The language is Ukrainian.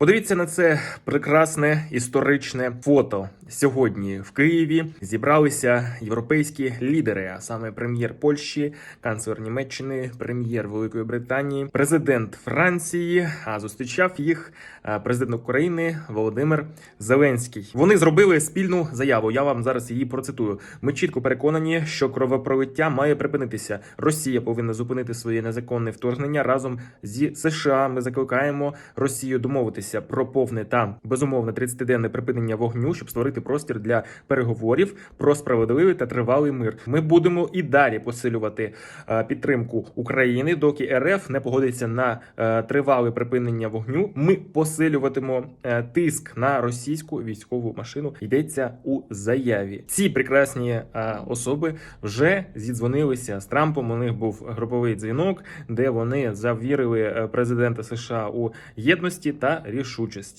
Подивіться на це прекрасне історичне фото. Сьогодні в Києві зібралися європейські лідери, а саме прем'єр Польщі, канцлер Німеччини, прем'єр Великої Британії, президент Франції. А зустрічав їх е, президент України Володимир Зеленський. Вони зробили спільну заяву. Я вам зараз її процитую. Ми чітко переконані, що кровопролиття має припинитися. Росія повинна зупинити своє незаконне вторгнення разом зі США. Ми закликаємо Росію домовитися про повне та безумовне 30-денне припинення вогню, щоб створити простір для переговорів про справедливий та тривалий мир. Ми будемо і далі посилювати е, підтримку України, доки РФ не погодиться на е, тривале припинення вогню. Ми посилюватимо е, тиск на російську військову машину. Йдеться у заяві. Ці прекрасні особи вже зідзвонилися з Трампом. У них був груповий дзвінок, де вони завірили президента США у єдності та рішучості.